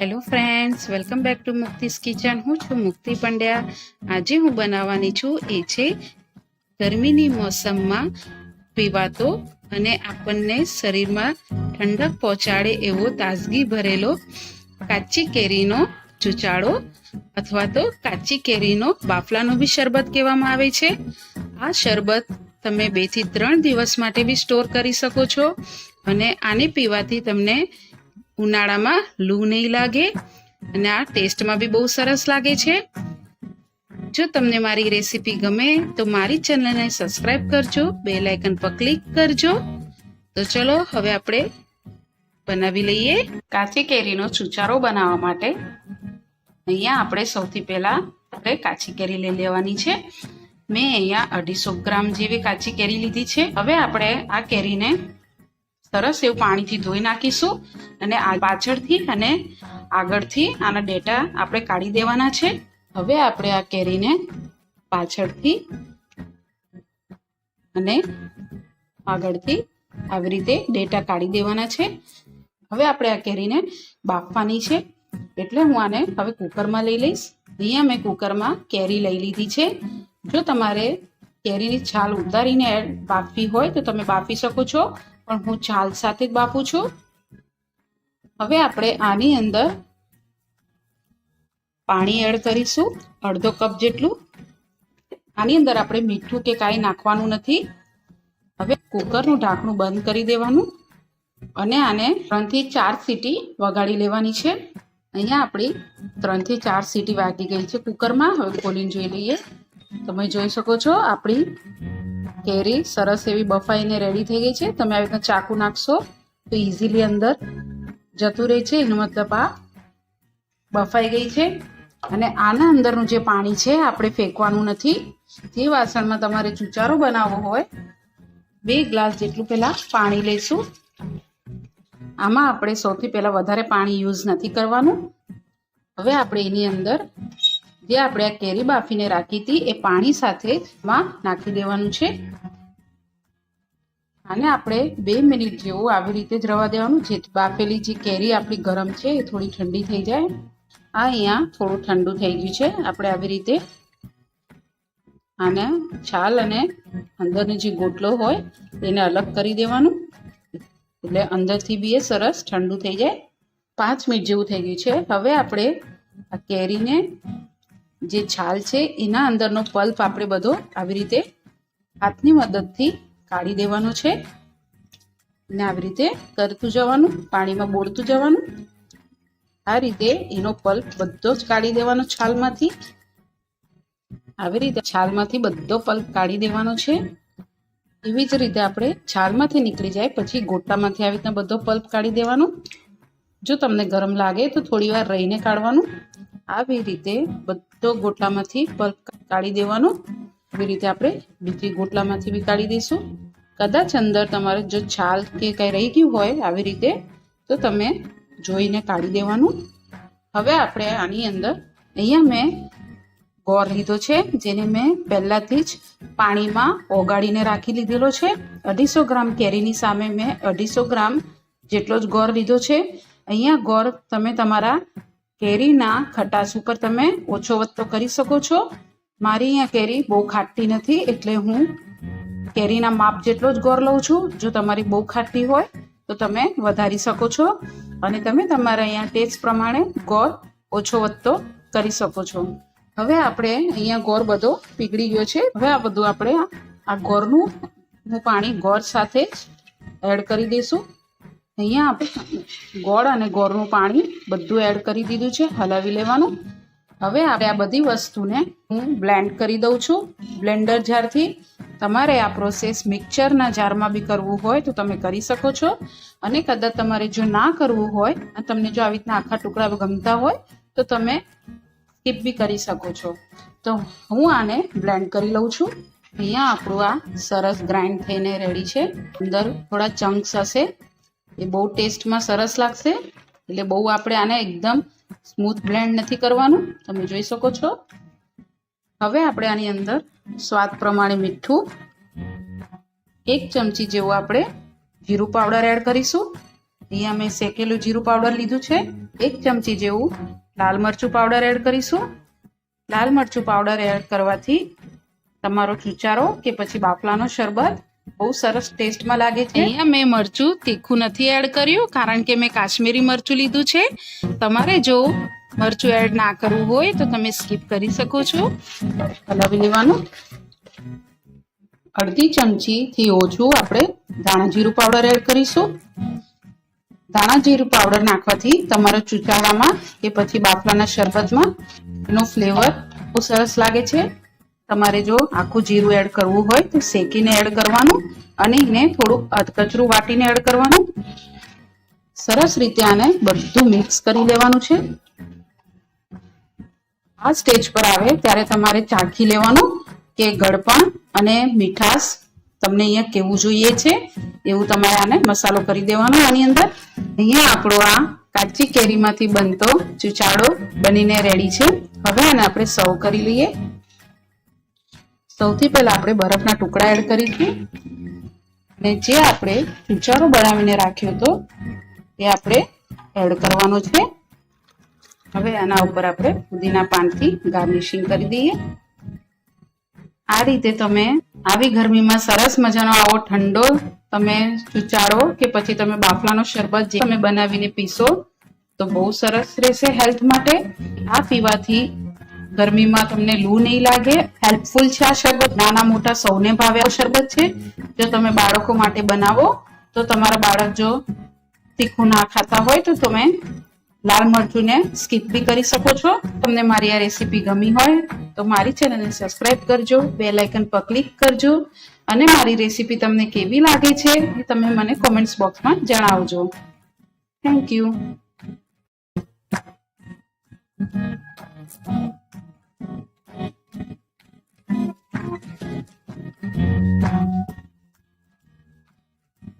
Hello friends welcome back to Mukti's kitchen હું છું મુક્તિ પંડ્યા. આજે હું બનાવવાની છું એ છે ગરમીની મોસમમાં પીવાતો અને આપણને શરીરમાં ઠંડક પહોંચાડે એવો તાજગી ભરેલો કાચી કેરીનો ચૂચાડો અથવા તો કાચી કેરીનો બાફલાનો બી શરબત કહેવામાં આવે છે. આ શરબત તમે બેથી ત્રણ દિવસ માટે બી સ્ટોર કરી શકો છો અને આને પીવાથી તમને ઉનાળામાં લૂ નહીં લાગે અને આ ટેસ્ટમાં બી બહુ સરસ લાગે છે. જો તમને મારી રેસીપી ગમે તો મારી ચેનલને સબસ્ક્રાઇબ કરજો બે લાઇકન પર ક્લિક કરજો. તો ચલો હવે આપણે બનાવી લઈએ કાચી કેરીનો ચૂચારો બનાવવા માટે. અહીંયા આપણે સૌથી પહેલાં આપણે કાચી કેરી લઈ લેવાની છે. મેં અહીંયા અઢીસો ગ્રામ જેવી કાચી કેરી લીધી છે. હવે આપણે આ કેરીને સરસ એવું પાણીથી ધોઈ નાખીશું અને આ પાછળથી અને આગળથી આના ડેટા આપણે કાઢી દેવાના છે. હવે આપણે આ કેરીને પાછળથી અને આગળથી આવી રીતે ડેટા કાઢી દેવાના છે. હવે આપણે આ કેરીને બાફવાની છે. એટલે હું આને હવે કુકરમાં લઈ લઈશ. અહીંયા મેં કુકરમાં કેરી લઈ લીધી છે. જો તમારે કેરીની છાલ ઉતારીને બાફવી હોય તો તમે બાફી શકો છો. પણ હું છાલ સાથે જ બાફું છું. હવે આપણે આની અંદર પાણી એડ કરીશું, અડધો કપ જેટલું. આની અંદર આપણે મીઠું કે કાંઈ નાખવાનું નથી. હવે કુકરનું ઢાંકણું બંધ કરી દેવાનું અને આને ત્રણથી ચાર સીટી વગાડી લેવાની છે. અહીંયા આપણી ત્રણથી ચાર સીટી વાગી ગઈ છે કુકરમાં. હવે ખોલીને જોઈ લઈએ. તમે જોઈ શકો છો આપણી કેરી, સરસ એવી બફાઈને રેડી થઈ ગઈ છે. તમે આવી રીતના ચાકુ નાખશો તો ઇઝીલી અંદર જતું રહે છે. એનો મતલબ આ બફાઈ ગઈ છે. અને આના અંદરનું જે પાણી છે, આપણે ફેંકવાનું નથી. જે વાસણમાં તમારે ચૂચારો બનાવવો હોય, બે ગ્લાસ જેટલું પહેલાં પાણી લઈશું આમાં આપણે સૌથી પહેલાં વધારે પાણી યુઝ નથી કરવાનું. હવે આપણે એની અંદર જે આપણે આ કેરી બાફીને રાખી હતી, એ પાણી સાથે માં નાખી દેવાનું છે. આને આપણે બે મિનિટ જેવું આવી રીતે જ રવા દેવાનું. જે બાફેલી જે કેરી આપણી ગરમ છે એ થોડી ઠંડી થઈ જાય. આ અહીંયા થોડું ઠંડુ થઈ ગયું છે. આપણે આવી રીતે આને છાલ અને અંદરનો જે ગોટલો હોય એને અલગ કરી દેવાનું. એટલે અંદરથી બી એ સરસ ઠંડુ થઈ જાય. પાંચ મિનિટ જેવું થઈ ગયું છે. હવે આપણે આ કેરીને જે છાલ છે એના અંદરનો પલ્પ આપણે બધો આવી રીતે હાથની મદદથી કાઢી દેવાનો છે. ને આવી રીતે કરતું જવાનું, પાણીમાં બોળતું જવાનું. આ રીતે એનો પલ્પ બધો જ કાઢી દેવાનો છાલમાંથી. આવી રીતે છાલમાંથી બધો પલ્પ કાઢી દેવાનો છે. એવી જ રીતે આપણે છાલમાંથી નીકળી જાય, પછી ગોટામાંથી આવી રીતના બધો પલ્પ કાઢી દેવાનો. જો તમને ગરમ લાગે તો થોડી વાર રહીને કાઢવાનું. આવી રીતે બધો ગોટામાંથી પલ્પ કાઢી દેવાનો. એવી રીતે આપણે બીજી ગોટલામાંથી બી કાઢી દઈશું. કદાચ અંદર તમારે જો છાલ કે કંઈ રહી ગયું હોય આવી રીતે, તો તમે જોઈને કાઢી દેવાનું. હવે આપણે આની અંદર, અહીંયા મેં ગોળ લીધો છે, જેને મેં પહેલાંથી જ પાણીમાં ઓગાળીને રાખી લીધેલો છે. અઢીસો ગ્રામ કેરીની સામે મેં અઢીસો ગ્રામ જેટલો જ ગોળ લીધો છે. અહીંયા ગોળ તમે તમારા કેરીના ખટાશ ઉપર તમે ઓછો વધતો કરી શકો છો. મારી અહીંયા કેરી બહુ ખાટી નથી એટલે હું કેરીના માપ જેટલો જ ગોળ લઉં છું. જો તમારી બહુ ખાટી હોય તો તમે વધારી શકો છો અને તમે તમારા અહીંયા ટેસ્ટ પ્રમાણે ગોળ ઓછો વધતો કરી શકો છો. હવે આપણે અહીંયા ગોળ બધો પીગળી ગયો છે. હવે આ બધું આપણે આ ગોળનું હું પાણી ગોળ સાથે એડ કરી દઈશું. અહીંયા આપણે ગોળ અને ગોળનું પાણી બધું એડ કરી દીધું છે. હલાવી લેવાનું. હવે આપણે આ બધી વસ્તુને હું બ્લેન્ડ કરી દઉં છું. બ્લેન્ડર જારથી તમારે આ પ્રોસેસ મિક્સરના જારમાં બી કરવું હોય તો તમે કરી શકો છો. અને કદાચ તમારે જો ના કરવું હોય તમને જો આવી રીતના આખા ટુકડા ગમતા હોય તો તમે સ્કીપ બી કરી શકો છો. તો હું આને બ્લેન્ડ કરી લઉં છું. અહીંયા આપણું આ સરસ ગ્રાઇન્ડ થઈને રેડી છે. અંદર થોડા ચંક્સ હશે. એ બહુ ટેસ્ટમાં સરસ લાગશે. એટલે બહુ આપણે આને એકદમ સ્મૂથ બ્લેન્ડ નથી કરવાનું, તમે જોઈ શકો છો. હવે આપણે આની અંદર સ્વાદ પ્રમાણે મીઠું, એક ચમચી જેવું આપણે જીરું પાવડર એડ કરીશું. અહીંયા મેં શેકેલું જીરું પાવડર લીધું છે. એક ચમચી જેવું લાલ મરચું પાવડર એડ કરીશું. લાલ મરચું પાવડર એડ કરવાથી તમારો ચૂચારો કે પછી બાફલાનો શરબત બહુ સરસ ટેસ્ટમાં લાગે છે. અહીંયા મેં મરચું તીખું નથી એડ કર્યું કારણ કે મેં કાશ્મીરી મરચું લીધું છે. તમારે જો મરચું એડ ના કરવું હોય તો તમે સ્કીપ કરી શકો છો. હલાવી લેવાનું. અડધી ચમચી થી ઓછું આપણે ધાણા જીરું પાવડર એડ કરીશું. ધાણા જીરું પાવડર નાખવાથી તમારા ચૂચાવામાં કે પછી બાફલાના શરબતમાં એનો ફ્લેવર બહુ સરસ લાગે છે. તમારે જો આખું જીરું એડ કરવું હોય તો શેકીને એડ કરવાનું અને એને થોડું અધકચરું વાટીને એડ કરવાનું. સરસ રીતે આને બધું મિક્સ કરી લેવાનું છે. આ સ્ટેજ પર આવે ત્યારે તમારે ચાખી લેવાનું કે ગળપણ અને મીઠાશ તમને અહીંયા કેવું જોઈએ છે એવું તમારે આને મસાલો કરી દેવાનો આની અંદર. અહીંયા આપણો આ કાચી કેરીમાંથી બનતો ચુચાડો બનીને રેડી છે. હવે આને આપણે સર્વ કરી લઈએ. સૌથી પહેલા આપણે બરફના ટુકડા એડ કરીશું. અને જે આપણે ચૂચારો બનાવીને રાખ્યો હતો, એ આપણે એડ કરવાનો છે. હવે આના ઉપર આપણે પુદીના પાનથી ગાર્નિશિંગ કરી દઈએ. આ રીતે તમે આવી ગરમીમાં સરસ મજાનો આવો ઠંડો તમે ચૂચાડો કે પછી તમે બાફલાનો શરબત જે તમે બનાવીને પીશો, તો બહુ સરસ રહેશે હેલ્થ માટે. આ પીવાથી ગરમીમાં તમને લૂ નહીં લાગે હેલ્પફુલ છે આ શરબત. નાના મોટા સૌને ભાવે આ શરબત છે. જો તમે બાળકો માટે બનાવો, તો તમારા બાળક જો તીખું ના ખાતા હોય, તો તમે લાલ મરચુંને સ્કીપ બી કરી શકો છો. તમને મારી આ રેસીપી ગમી હોય, તો મારી ચેનલને સબસ્ક્રાઇબ કરજો બેલ આઇકન પર ક્લિક કરજો, અને મારી રેસીપી તમને કેવી લાગે છે, એ તમે મને કોમેન્ટ્સ બોક્સમાં જણાવજો. Thank you Thank you.